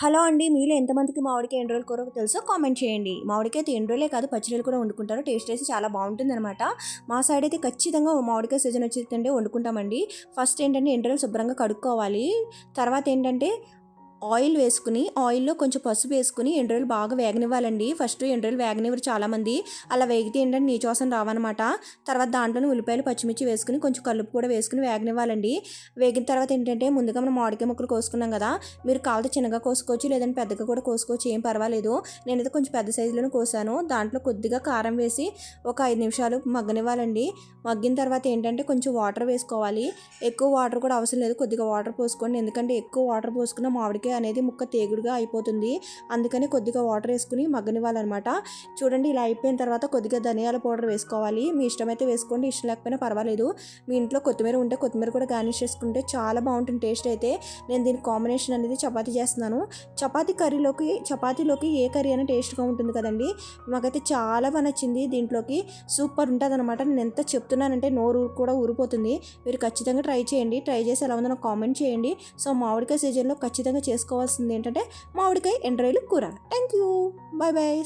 Hello అండి మీలో ఎంతమందికి మామిడికాయ రోజులు కూర తెలుసో కామెంట్ చేయండి. మామిడికాయ అయితే రోజులే కాదు పచ్చిరలు కూడా వండుకుంటారు. టేస్ట్ అయితే చాలా బాగుంటుంది అనమాట మా సైడ్ అయితే ఖచ్చితంగా మామిడికాయ సీజన్ వచ్చిందంటే వండుకుంటామండి. ఫస్ట్ ఏంటంటే ఎండ్రోలు శుభ్రంగా కడుక్కోవాలి. తర్వాత ఏంటంటే ఆయిల్ వేసుకుని ఆయిల్లో కొంచెం పసుపు వేసుకుని ఎండ్రోలు బాగా వేగనివ్వాలండి. ఫస్ట్ ఎండ్రోలు వేగనివ్వరు చాలామంది. అలా వేగితే ఏంటంటే నీచోసం రావన్నమాట. తర్వాత దాంట్లోనే ఉల్లిపాయలు పచ్చిమిర్చి వేసుకుని కొంచెం కలుపు కూడా వేసుకుని వేగనివ్వాలండి. వేగిన తర్వాత ఏంటంటే ముందుగా మనం మామిడికాయ ముక్కలు కోసుకున్నాం కదా మీరు కావాలంటే చిన్నగా కోసుకోవచ్చు లేదంటే పెద్దగా కూడా కోసుకోవచ్చు ఏం పర్వాలేదు. నేనైతే కొంచెం పెద్ద సైజులోనే కోసాను. దాంట్లో కొద్దిగా కారం వేసి ఒక ఐదు నిమిషాలు మగ్గనివ్వాలండి. మగ్గిన తర్వాత ఏంటంటే కొంచెం వాటర్ వేసుకోవాలి. ఎక్కువ వాటర్ కూడా అవసరం లేదు. కొద్దిగా వాటర్ పోసుకోండి. ఎందుకంటే ఎక్కువ వాటర్ పోసుకున్న మామిడికాయ అనేది ముక్క తేగుడుగా అయిపోతుంది. అందుకని కొద్దిగా వాటర్ వేసుకుని మగ్గనివ్వాలన్నమాట. చూడండి ఇలా అయిపోయిన తర్వాత కొద్దిగా ధనియాల పౌడర్ వేసుకోవాలి. మీ ఇష్టమైతే వేసుకోండి ఇష్టం లేకపోయినా పర్వాలేదు. మీ ఇంట్లో కొత్తిమీర ఉంటే కొత్తిమీర కూడా గార్నిష్ చేసుకుంటే చాలా బాగుంటుంది టేస్ట్ అయితే. నేను దీని కాంబినేషన్ అనేది చపాతీ చేస్తున్నాను. చపాతీ కర్రీలోకి చపాతీలోకి ఏ కర్రీ అయినా టేస్ట్గా ఉంటుంది కదండి. మాకైతే చాలా బాగా నచ్చింది దీంట్లోకి. సూపర్ ఉంటుంది అనమాట నేను ఎంత చెప్తున్నానంటే నోరు కూడా ఊరిపోతుంది. మీరు ఖచ్చితంగా ట్రై చేయండి. ట్రై చేసి ఎలా ఉందో నాకు కామెంట్ చేయండి. సో మామిడికాయ సీజన్లో ఖచ్చితంగా చేసుకోవాల్సింది ఏంటంటే మామిడికాయ ఎండ్రాయిలు కూర థ్యాంక్ యూ బాయ్ బాయ్